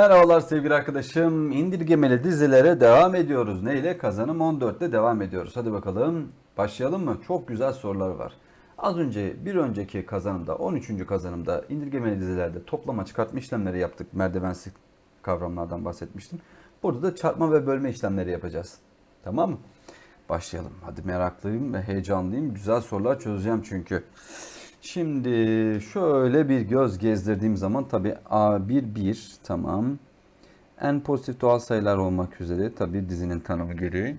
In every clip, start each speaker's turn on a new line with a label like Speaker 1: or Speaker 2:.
Speaker 1: Merhabalar sevgili arkadaşım. İndirgemeli dizilere devam ediyoruz. Neyle? Kazanım 14'te devam ediyoruz. Hadi bakalım başlayalım mı? Çok güzel sorular var. Az önce bir önceki kazanımda 13. kazanımda indirgemeli dizilerde toplama çıkartma işlemleri yaptık. Merdivensi kavramlardan bahsetmiştim. Burada da çarpma ve bölme işlemleri yapacağız. Tamam mı? Başlayalım. Hadi meraklıyım ve heyecanlıyım. Güzel sorular çözeceğim çünkü. Şimdi şöyle bir göz gezdirdiğim zaman tabii A1 1 tamam. En pozitif doğal sayılar olmak üzere tabii dizinin tanımı gereği.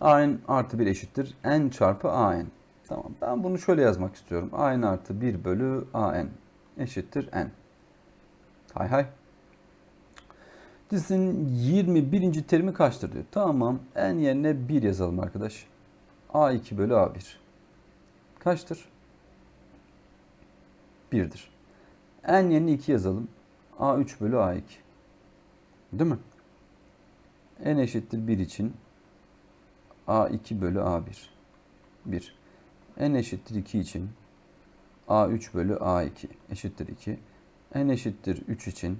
Speaker 1: An artı 1 eşittir n çarpı an. Tamam ben bunu şöyle yazmak istiyorum. an artı 1 bölü an eşittir n. Hay hay. Dizinin 21. terimi kaçtır diyor. Tamam n yerine 1 yazalım arkadaş. a2 bölü a1. Kaçtır? 1'dir. n yerine 2 yazalım. a3 bölü a2. Değil mi? n eşittir 1 için a2 bölü a1. 1. n eşittir 2 için a3 bölü a2 eşittir 2. n eşittir 3 için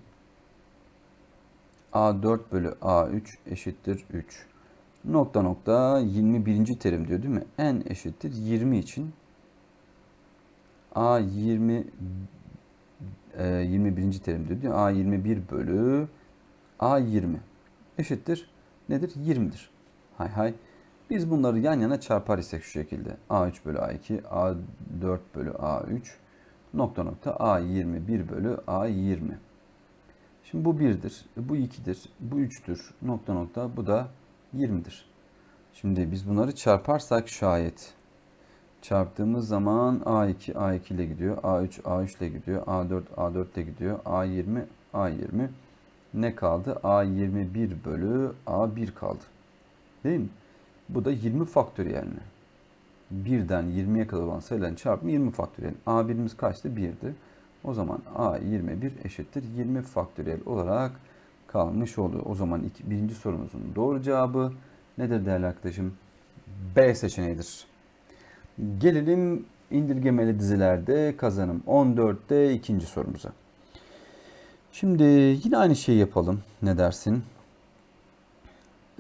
Speaker 1: a4 bölü a3 eşittir 3. Nokta nokta 21. terim diyor değil mi? n eşittir 20 için A 20 e, 21. terim diyor. A 21 bölü A 20 eşittir nedir? 20'dir. Hay hay. Biz bunları yan yana çarpar isek şu şekilde. A3 bölü A2, A4 bölü A3 nokta nokta A21 bölü A20. Şimdi bu 1'dir, bu 2'dir, bu 3'tür, nokta nokta bu da 20'dir. Şimdi biz bunları çarparsak şayet çarptığımız zaman A2 A2 ile gidiyor. A3 A3 ile gidiyor. A4 A4 ile gidiyor. A20 A20 ne kaldı? A21 bölü A1 kaldı. Değil mi? Bu da 20 faktöriyel mi? 1'den 20'ye kadar olan sayıların çarpımı 20 faktöriyel. A1'imiz kaçtı? 1'di. O zaman A21 eşittir 20 faktöriyel olarak kalmış oluyor. O zaman iki, birinci sorumuzun doğru cevabı nedir değerli arkadaşım? B seçeneğidir. Gelelim indirgemeli dizilerde kazanım 14'te ikinci sorumuza. Şimdi yine aynı şeyi yapalım. Ne dersin?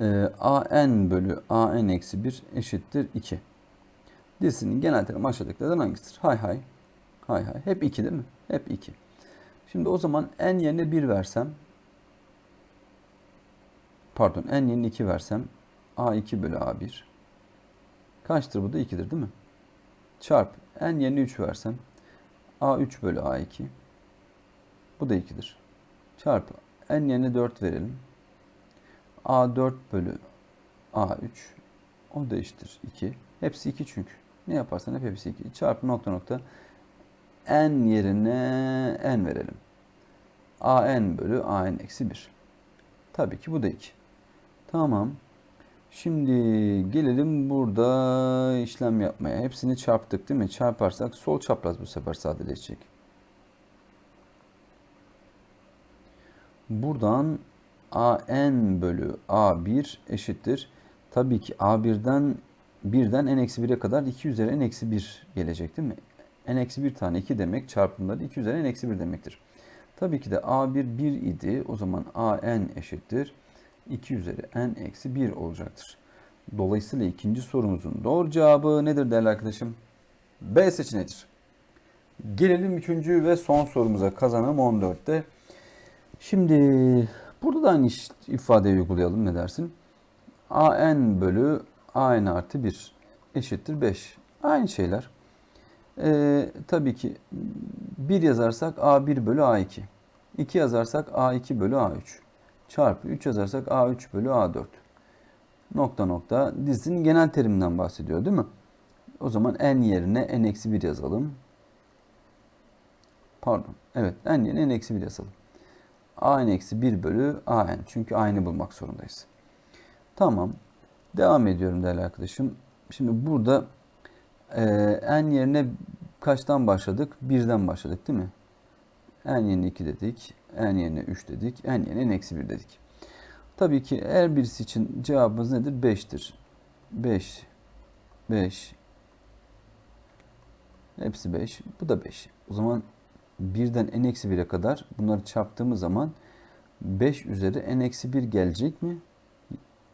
Speaker 1: Ee, an bölü an eksi 1 eşittir 2. Dizinin genel terim aşağıdakilerden hangisidir? Hay hay. Hay hay. Hep 2 değil mi? Hep 2. Şimdi o zaman n yerine 1 versem pardon n yerine 2 versem a2 bölü a1 kaçtır bu da 2'dir değil mi? Çarp n yerine 3 versem a3 bölü a2 bu da 2'dir. Çarp n yerine 4 verelim. a4 bölü a3 o da eşittir 2. Hepsi 2 çünkü. Ne yaparsan hep hepsi 2. Çarpı nokta nokta n yerine n verelim. an bölü an eksi 1. Tabii ki bu da 2. Tamam. Şimdi gelelim burada işlem yapmaya. Hepsini çarptık değil mi? Çarparsak sol çapraz bu sefer sadeleşecek. Buradan an bölü a1 eşittir. Tabii ki a1'den 1'den n-1'e kadar 2 üzeri n-1 gelecek değil mi? n-1 tane 2 demek çarpımları 2 üzeri n-1 demektir. Tabii ki de a1 1 idi. O zaman an eşittir. 2 üzeri n eksi 1 olacaktır. Dolayısıyla ikinci sorumuzun doğru cevabı nedir değerli arkadaşım? B seçeneğidir. Gelelim üçüncü ve son sorumuza kazanım 14'te. Şimdi burada da aynı ifadeyi uygulayalım ne dersin? an bölü an artı 1 eşittir 5. Aynı şeyler. Ee, tabii ki 1 yazarsak a1 bölü a2. 2 yazarsak a2 bölü a3 çarpı 3 yazarsak A3 bölü A4. Nokta nokta dizinin genel teriminden bahsediyor değil mi? O zaman n yerine n-1 yazalım. Pardon. Evet n yerine n-1 yazalım. an-1 bölü an. Çünkü aynı bulmak zorundayız. Tamam. Devam ediyorum değerli arkadaşım. Şimdi burada e, n yerine kaçtan başladık? 1'den başladık değil mi? N yerine 2 dedik. n yerine 3 dedik. n yerine eksi 1 dedik. Tabii ki her birisi için cevabımız nedir? 5'tir. 5, 5, hepsi 5. Bu da 5. O zaman birden n eksi 1'e kadar bunları çarptığımız zaman 5 üzeri n eksi 1 gelecek mi?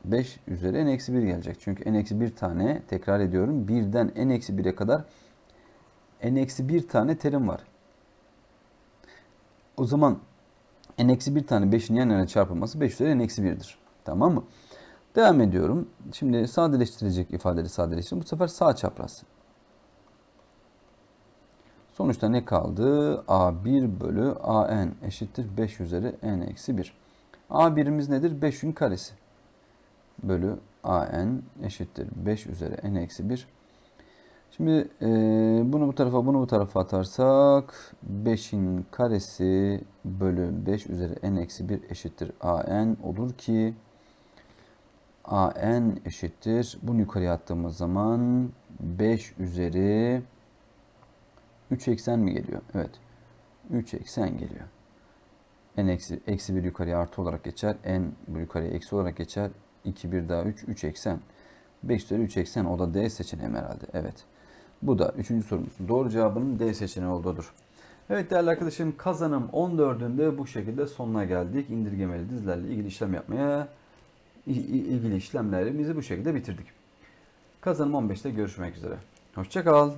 Speaker 1: 5 üzeri n eksi 1 gelecek. Çünkü n eksi 1 tane tekrar ediyorum. 1'den n eksi 1'e kadar n eksi 1 tane terim var. O zaman n eksi 1 tane 5'in yan yana çarpılması 5 üzeri n eksi 1'dir. Tamam mı? Devam ediyorum. Şimdi sadeleştirecek ifadeleri sadeleştirelim. Bu sefer sağ çapraz. Sonuçta ne kaldı? A1 bölü AN eşittir 5 üzeri n eksi 1. A1'imiz nedir? 5'ün karesi. Bölü AN eşittir 5 üzeri n eksi 1. Şimdi e, bunu bu tarafa bunu bu tarafa atarsak 5'in karesi bölü 5 üzeri n eksi 1 eşittir AN olur ki AN eşittir. Bunu yukarıya attığımız zaman 5 üzeri 3 eksen mi geliyor? Evet. 3 eksen geliyor. N eksi, eksi 1 yukarıya artı olarak geçer. N bu yukarıya eksi olarak geçer. 2 1 daha 3 3 eksen. 5 üzeri 3 eksen o da D seçeneği herhalde. Evet. Bu da 3. sorumuzun doğru cevabının D seçeneği olduğudur. Evet değerli arkadaşım kazanım 14'ünde bu şekilde sonuna geldik. İndirgemeli dizilerle ilgili işlem yapmaya ilgili işlemlerimizi bu şekilde bitirdik. Kazanım 15'te görüşmek üzere. Hoşçakal.